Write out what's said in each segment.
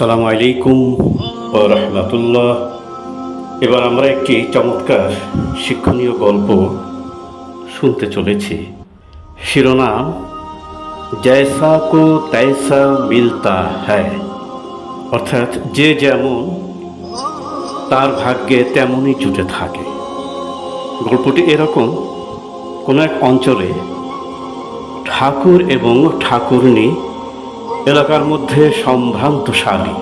আসসালামু আলাইকুম ও রহমতুল্লাহ। এবার আমরা একটি চমৎকার শিক্ষণীয় গল্প শুনতে চলেছি। শিরোনাম, জয়সা কো তৈসা মিলতা হ্যায়। অর্থাৎ যে যেমন তার ভাগ্যে তেমনই জুটে থাকে। গল্পটি এরকম, কোনো এক অঞ্চলে ঠাকুর এবং ঠাকুরনি এলাকার মধ্যে সম্ভ্রান্তশালী।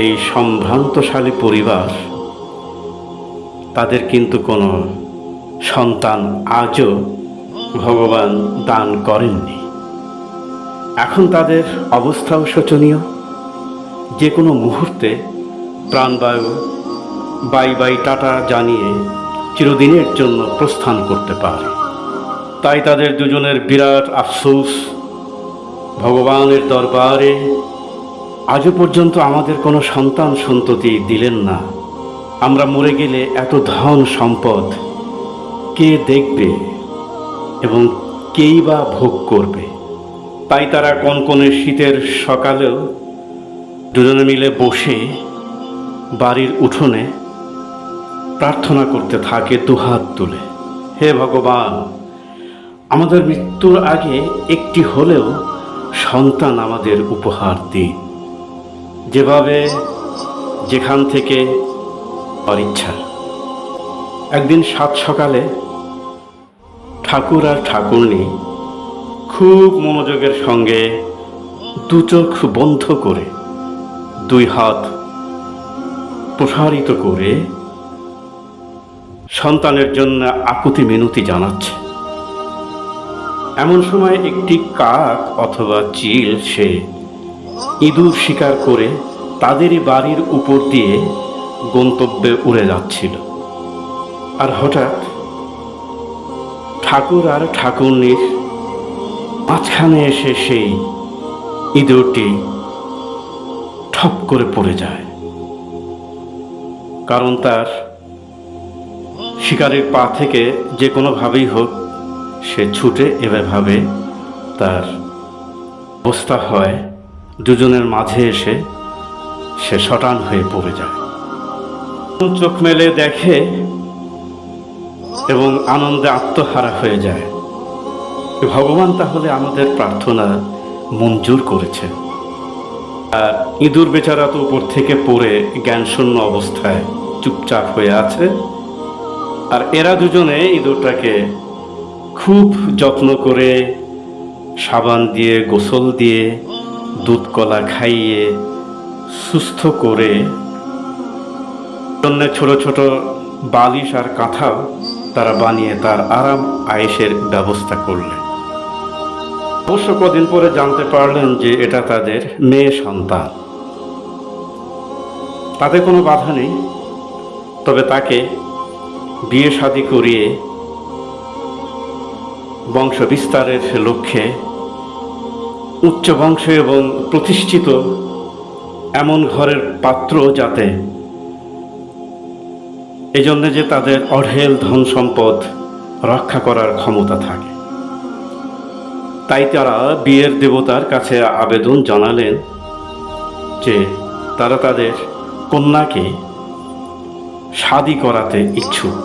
এই সম্ভ্রান্তশালী পরিবার, তাদের কিন্তু কোনো সন্তান আজও ভগবান দান করেননি। এখন তাদের অবস্থাও শোচনীয়। যে কোনো মুহূর্তে প্রাণবায়ু বাই বাই টাটা জানিয়ে চিরদিনের জন্য প্রস্থান করতে পারে। তাই তাদের দুজনের বিরাট আফসোস ভগবানের দরবারে আজও পর্যন্ত আমাদের কোনো সন্তান সন্ততি দিলেন না। আমরা মরে গেলে এত ধন সম্পদ কে দেখবে এবং কেই বা ভোগ করবে? তাই তারা কোন কনকনে শীতের সকালেও দুজনে মিলে বসে বাড়ির উঠোনে প্রার্থনা করতে থাকে দুহাত তুলে। হে ভগবান, আমাদের মৃত্যুর আগে একটি হলেও সন্তান আমাদের উপহার দিন যেভাবে যেখান থেকে ইচ্ছা। একদিন সাত সকালে ঠাকুর আর ঠাকুরনি খুব মনোযোগের সঙ্গে দু চোখ বন্ধ করে, দুই হাত প্রসারিত করে সন্তানের জন্য আকুতি মিনতি জানাচ্ছে। এমন সময় একটি কাক অথবা চিল, সে ইঁদুর শিকার করে তাদেরই বাড়ির উপর দিয়ে গন্তব্যে উড়ে যাচ্ছিল। আর হঠাৎ ঠাকুর আর ঠাকুরনির মাঝখানে এসে সেই ইঁদুরটি ঠপ করে পড়ে যায়। কারণ তার শিকারের পা থেকে যে কোনোভাবেই হোক সে ছুটে এভাবে তার অবস্থা হয়। দুজনের মাঝে এসে সে শটান হয়ে পড়ে যায়। চোখ মেলে দেখে এবং আনন্দে আত্মহারা হয়ে যায়। ভগবান তাহলে আমাদের প্রার্থনা মঞ্জুর করেছে আর ইঁদুর বেচারা তো উপর থেকে পড়ে জ্ঞানশূন্য অবস্থায় চুপচাপ হয়ে আছে। আর এরা দুজনে ইঁদুরটাকে খুব যত্ন করে সাবান দিয়ে, গোসল দিয়ে, দুধ কলা খাইয়ে সুস্থ করে জন্য ছোট ছোট বালিশ আর কাঁথাও তারা বানিয়ে তার আরাম আয়েসের ব্যবস্থা করলেন। অবশ্য কদিন পরে জানতে পারলেন যে এটা তাদের মেয়ে সন্তান। তাতে কোনো বাধা নেই, তবে তাকে বিয়ে শাদি করিয়ে বংশ বিস্তারের লক্ষ্যে উচ্চ বংশ এবং প্রতিষ্ঠিত এমন ঘরের পাত্র যাতে এই জন্য যে তাদের অঢেল ধন সম্পদ রক্ষা করার ক্ষমতা থাকে। তাই তারা বিয়ের দেবতার কাছে আবেদন জানালেন যে তারা তাদের কন্যাকে শাদি করাতে ইচ্ছুক।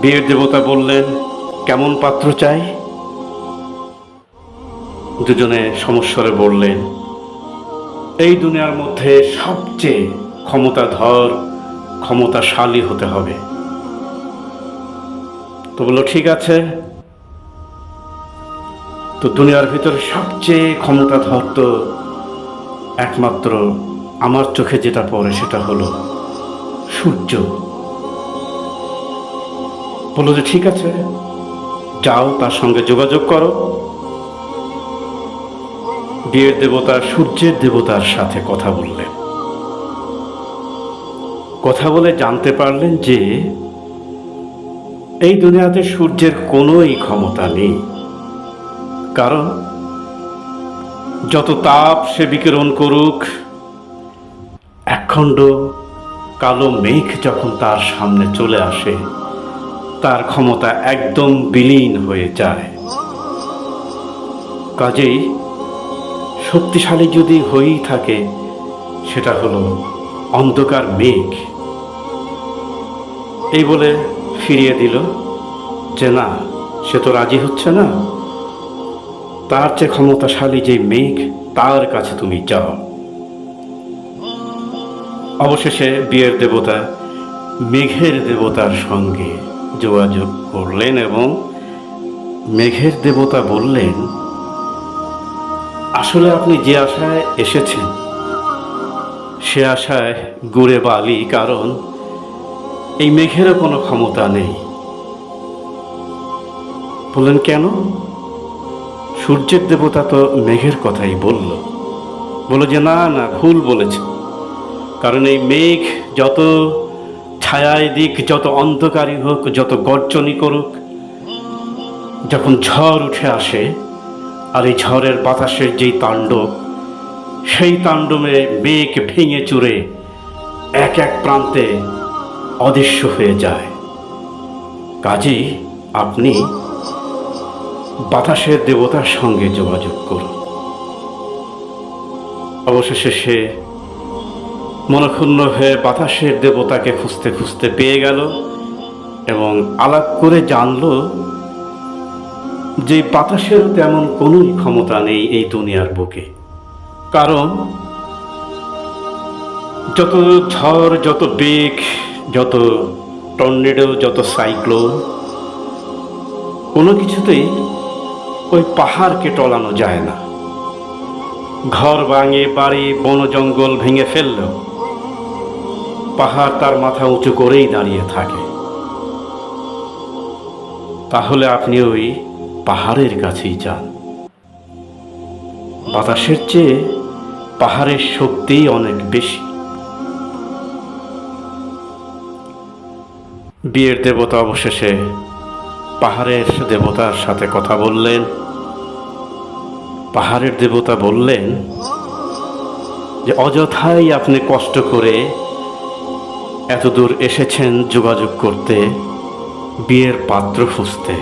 বিয়ের দেবতা বললেন কেমন পাত্র চাই? দুজনে সমস্বরে বললেন, এই দুনিয়ার মধ্যে সবচেয়ে ক্ষমতাধর, ক্ষমতাশালী হতে হবে। তো বলল, ঠিক আছে। তো দুনিয়ার ভিতরে সবচেয়ে ক্ষমতাধর তো একমাত্র আমার চোখে যেটা পড়ে সেটা হলো সূর্য। বলল যে, ঠিক আছে। যাও তার সঙ্গে যোগাযোগ করো। বিয়ের দেবতা সূর্যের দেবতার সাথে কথা বললেন। কথা বলে জানতে পারলেন যে, এই দুনিয়াতে সূর্যের কোনোই ক্ষমতা নেই। কারণ, যত তাপ সে বিকিরণ করুক, একখণ্ড কালো মেঘ যখন তার সামনে চলে আসে তার ক্ষমতা একদম বিলীন হয়ে যায়। কাজেই শক্তিশালী যদি হয়েই থাকে, সেটা হলো অন্ধকার মেঘ। এই বলে ফিরিয়ে দিল যে, না, সে তো রাজি হচ্ছে না। তার চেয়ে ক্ষমতাশালী যে মেঘ, তার কাছে তুমি যাও। অবশেষে বিয়ের দেবতা মেঘের দেবতার সঙ্গে যোগাযোগ করলেন এবং মেঘের দেবতা বললেন, আসলে আপনি যে আশায় এসেছেন, সে আশায় গুড়ে বালি, কারণ এই মেঘেরও কোনো ক্ষমতা নেই। বললেন, কেন? সূর্যের দেবতা তো মেঘের কথাই বলল। বলল যে, না না, ভুল বলেছে কারণ এই মেঘ যত ছায়ায় দিক যত অন্ধকারী হোক, যত গর্জনই করুক, যখন ঝড় উঠে আসে, আর এই ঝড়ের বাতাসের যেই তাণ্ডব, সেই তাণ্ডবে মেঘ ভেঙে চুরে এক এক প্রান্তে অদৃশ্য হয়ে যায়। কাজেই আপনি বাতাসের দেবতার সঙ্গে যোগাযোগ করুন। অবশেষে সে মনক্ষুণ্ণ হয়ে বাতাসের দেবতাকে খুঁজতে খুঁজতে পেয়ে গেল এবং আলাপ করে জানল যে বাতাসের তেমন কোনোই ক্ষমতা নেই এই দুনিয়ার বুকে। কারণ যত ঝড়, যত বেগ, যত টর্নেডো, যত সাইক্লোন, কোনো কিছুতেই ওই পাহাড়কে টলানো যায় না। ঘর ভাঙে, বাড়ি বন জঙ্গল ভেঙে ফেললেও পাহাড় তার মাথা উঁচু করেই দাঁড়িয়ে থাকে। তাহলে আপনি ওই পাহাড়ের কাছেই যান। বাতাসের চেয়ে পাহাড়ের শক্তি অনেক বেশি। বিয়ের দেবতা অবশেষে পাহাড়ের দেবতার সাথে কথা বললেন। পাহাড়ের দেবতা বললেন যে, অযথাই আপনি কষ্ট করে এত দূর এসেছেন যোগাযোগ করতে, বিয়ের পাত্র খুঁজতে।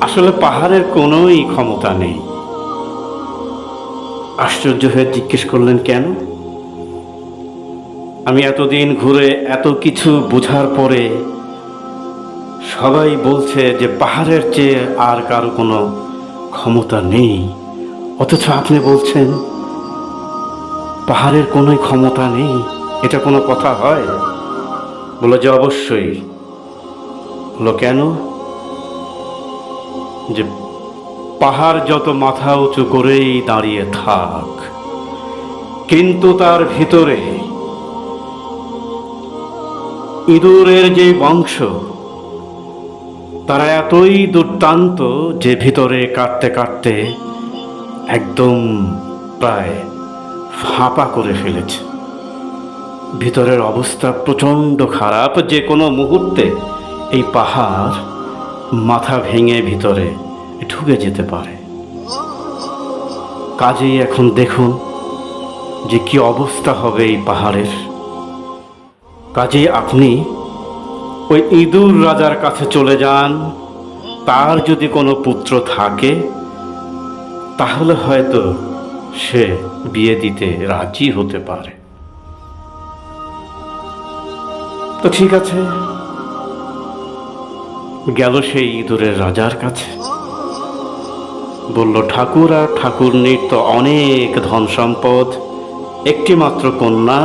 আসলে পাহাড়ের কোনোই ক্ষমতা নেই। আশ্চর্য হয়ে জিজ্ঞেস করলেন, কেন? আমি এতদিন ঘুরে এত কিছু বোঝার পরে সবাই বলছে যে পাহাড়ের চেয়ে আর কারও কোনো ক্ষমতা নেই। অথচ আপনি বলছেন, পাহাড়ের কোনো ক্ষমতা নেই। এটা কোনো কথা হয়? বলো যে অবশ্যই। বলো কেন? যে পাহাড় যত মাথা উঁচু করেই দাঁড়িয়ে থাক, কিন্তু তার ভিতরে ইঁদুরের যে বংশ, তারা এতই দুর্দান্ত যে ভিতরে কাটতে কাটতে একদম প্রায় ফাঁপা করে ফেলেছে। ভিতরের অবস্থা প্রচণ্ড খারাপ। যে কোনো মুহূর্তে এই পাহাড় মাথা ভেঙে ভিতরে ঢুকে যেতে পারে। কাজেই এখন দেখুন যে কি অবস্থা হবে এই পাহাড়ের। কাজেই আপনি ওই ইঁদুর রাজার কাছে চলে যান। তার যদি কোনো পুত্র থাকে, তাহলে হয়তো সে বিয়ে দিতে রাজি হতে পারে। তো ঠিক আছে। গেল সেই ইঁদুরের রাজার কাছে। বলল, ঠাকুর আর ঠাকুরনির তো অনেক ধন সম্পদ একটি মাত্র কন্যা।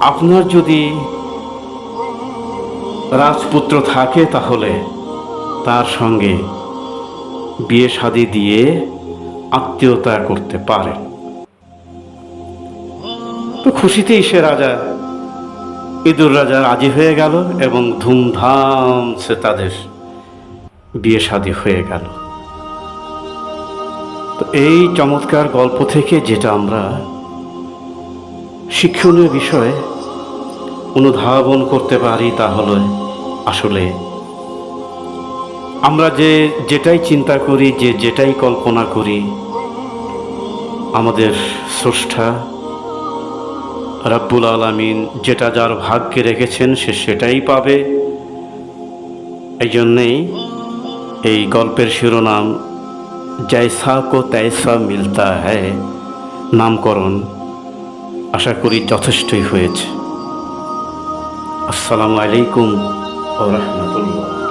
আপনার যদি রাজপুত্র থাকে তাহলে তার সঙ্গে বিয়ে শাদি দিয়ে আত্মীয়তা করতে পারে তো খুশিতেই সে রাজা ইঁদুর রাজা রাজি হয়ে গেল এবং ধুমধাম সে তাদের বিয়ে শাদী হয়ে গেল। তো এই চমৎকার গল্প থেকে যেটা আমরা শিক্ষণীয় বিষয়ে অনুধাবন করতে পারি তা হলো আসলে আমরা যে যেটাই চিন্তা করি, যে যেটাই কল্পনা করি, আমাদের স্রষ্টা রাব্বুল আলামিন যেটা যার ভাগ্যে রেখেছেন সে সেটাই পাবে। এই জন্যেই এই গল্পের শিরোনাম জৈসা কো তৈসা মিলতা হ্যায় নামকরণ আশা করি যথেষ্টই হয়েছে। আসসালামু আলাইকুম ও রহমতুল্লাহ।